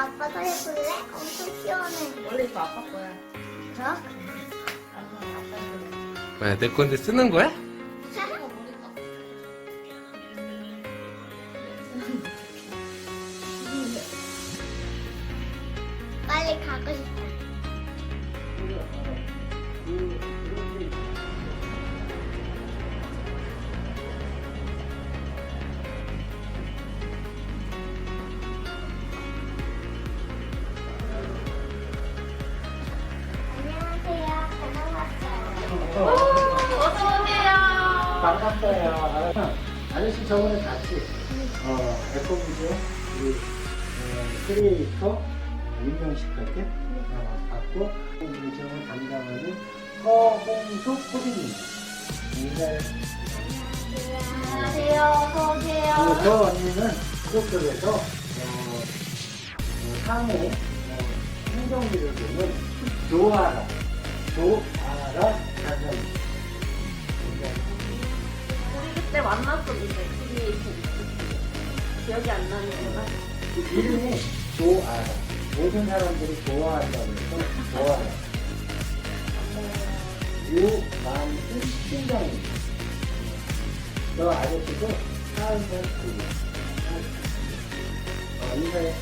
아빠도 해볼래? 엄청 시원해. 원래 이거 아빠 거야. 그럼? 아빠 아빠 왜, 내 건데 쓰는 거야? 빨리 가고 싶어. 어요. 어서 오세요. 반갑어요. 아저씨 저번에 같이 어, 에코비즈 우리 어, 크리에이터 임명식 때 어, 받고 운영을 담당하는 허홍숙 코디님. 네. 안녕하세요. 어서 오세요. 그리고 저 언니는 어, 어, 상해 어, 행정비를 보는 조아라 조아라 만났었는데 TV 기억이 안 나는구나. 이름이 조아라. 모든 사람들이 좋아한다고 해서 조아라. 유만순 팀장입니다. 저 아저씨도 사회적 그룹. 어, 인사해.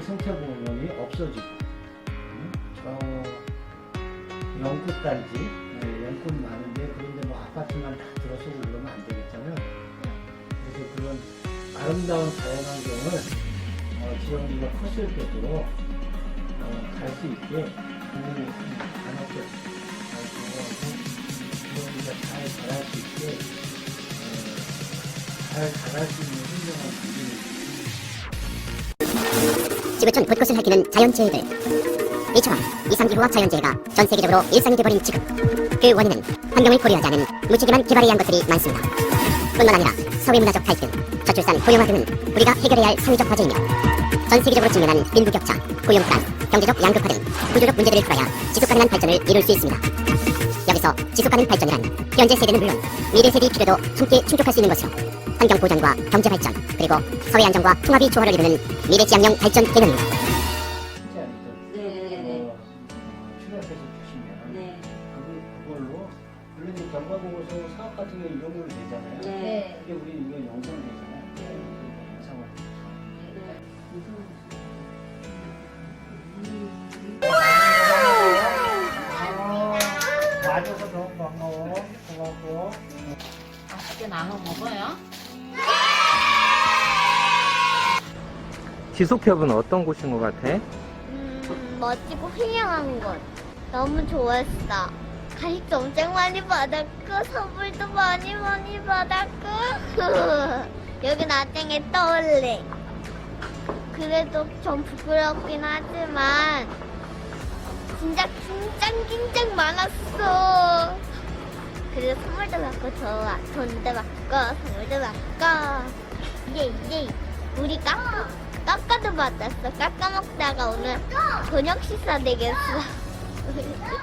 생태보험이 없어지고, 응? 저 영구단지, 네, 영군 많은데 그런데 뭐 아파트만 다 들어서고 그러면 안 되겠잖아요. 그래서 그런 아름다운 자연환경을 어, 지역민가 컸을 때도 어, 갈수 있게 국민이 간헐적 지역민가 잘 자랄 수 있게 어, 잘 자랄 수 있는 환경을 만드는 지구촌 곳곳을 핥히는 자연재해들 이처럼 이상기 후와 자연재해가 전 세계적으로 일상이 돼버린 지금. 그 원인은 환경을 고려하지 않은 무책임한 개발에 의한 것들이 많습니다. 뿐만 아니라 사회 문화적 갈등, 저출산 고령화 등은 우리가 해결해야 할 사회적 과제이며 전 세계적으로 직면한 빈부격차, 고용 불안, 경제적 양극화 등 구조적 문제들을 풀어야 지속 가능한 발전을 이룰 수 있습니다. 여기서 지속 가능 발전이란 현재 세대는 물론 미래 세대의 필요도 함께 충족할 수 있는 것으로 환경 보전과 경제 발전 그리고 사회 안정과 통합이 조화를 이루는 미래 지향형 발전 개념입니다. 물론 이 경과보고서 사업 같은 게 이용으로 되잖아요. 네. 근데 우리 이거 영상 되잖아요. 영상을. 아, 와줘서 너무 반가워. 고맙고. 맛있게 나눠 먹어요. 지속협은 어떤 곳인 것 같아? 음, 멋지고 훌륭한 곳. 너무 좋았어. 간식도 엄청 많이 받았고, 선물도 많이 많이 받았고. 여기 나중에 떠올래. 그래도 좀 부끄럽긴 하지만, 진짜 긴장 긴장 많았어. 그래도 선물도 받고 좋아. 돈도 받고, 선물도 받고. 예, 예. 우리 깎아, 깎아도 받았어. 깎아 먹다가 오늘 저녁 식사 되겠어.